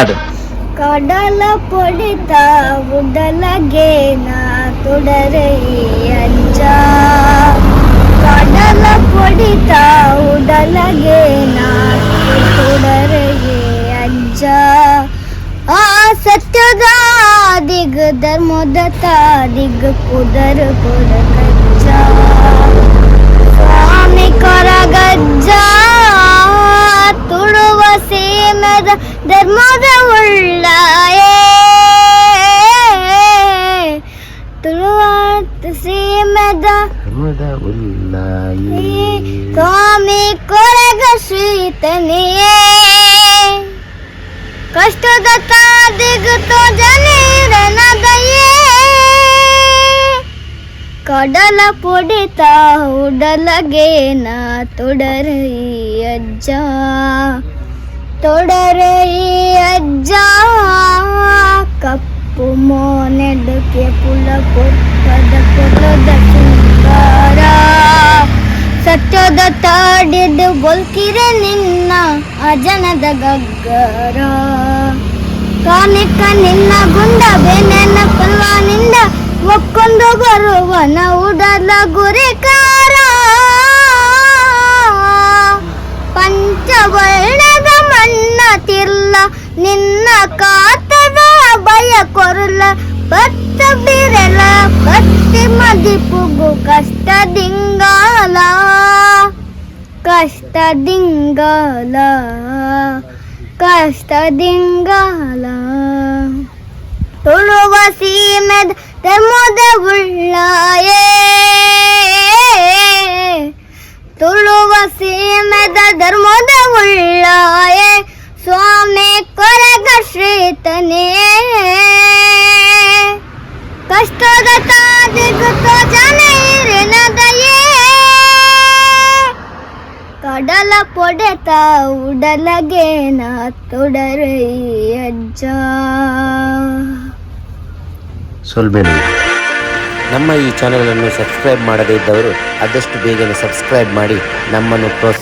ಅದು ಕಡಲ ಪೊಡಿತ ಉಡಲಗೆ ನಾ ತೊಡರೆ ಅಜ್ಜ ಕಡಲ ಪೊಡಿತ ಉಡಲಗೆ ನಾ ತೊಡರೆ ಅಜ್ಜ ಆ ಸತ್ಯದ ದಿಗ್ ಧರ್ಮದ ದಿಗ್ ಕುದರ ಕೊಡಗಜ್ಜ ಸೀಮದ ಧರ್ಮದ ಉಳ್ಳಾಯೇ ತುಳುವ ಸೀಮದ ಧರ್ಮದ ಉಳ್ಳ ಸ್ವಾಮಿ ಕೊರಗ ಶ್ರೀತನಿಯೇ. ಕಷ್ಟದ ತಾದಿಗುತ್ತೋ ಜನೀರನದಯೇ. ಕಡಲ ಪೊಡಿತ ಉಡಲಗೇನ ತೊಡರೈ ಅಜ್ಜ. ತೊಡರೈ ಅಜ್ಜ ಕಪ್ಪು ಮೋನೆಡುಕೆ ಪುಲ ಕೊಟ್ಟದ ಪುಲದ ಸುಂದರ. ಸತ್ಯದ ತಾಡಿದು ಗೊಲ್ಕಿರ ನಿನ್ನ ಅಜನದ ಗಗ್ಗರ. ಕಾನಿಕ ನಿನ್ನ ಗುಂಡ ಬೇನೆನ ಪಲ್ವಾನಿಂದ ಒಕ್ಕೊಂದು ಬರುವನ ಉಡಲ ಗುರಿಕಾರ ತಿರ್ಲ ನಿನ್ನ ಕಾತದ ಭಯ ಕೊರಲ. ಬತ್ತ ಬಿರಲ, ಬತ್ತಿ ಮದಿಪುಗು ಕಷ್ಟ ಕಷ್ಟದಿಂಗಾಲ ಕಷ್ಟದಿಂಗಾಲ. ಕಷ್ಟ ದಿಂಗಾಲ ತುಳುವ ಸೀಮೆದ ತಮದ ಉಳ್ಳಾಯೇ. ತುಳುವ ಸೀಮೆದ ಧರ್ಮದ ಶ್ರೀತನೇ ಕಷ್ಟದ ತಾದಿಗುತ್ತೋ ಕಡಲ ಪೊಡೆತ ಉಡಲಗೆ ನಾ ತೊಡರೈ ಅಜ್ಜ. ಸೊಲ್ಬೇನು, ನಮ್ಮ ಈ ಚಾನೆಲನ್ನು ಸಬ್ಸ್ಕ್ರೈಬ್ ಮಾಡದೇ ಇದ್ದವರು ಆದಷ್ಟು ಬೇಗನೆ ಸಬ್ಸ್ಕ್ರೈಬ್ ಮಾಡಿ ನಮ್ಮನ್ನು ಪ್ರೋತ್ಸಾಹ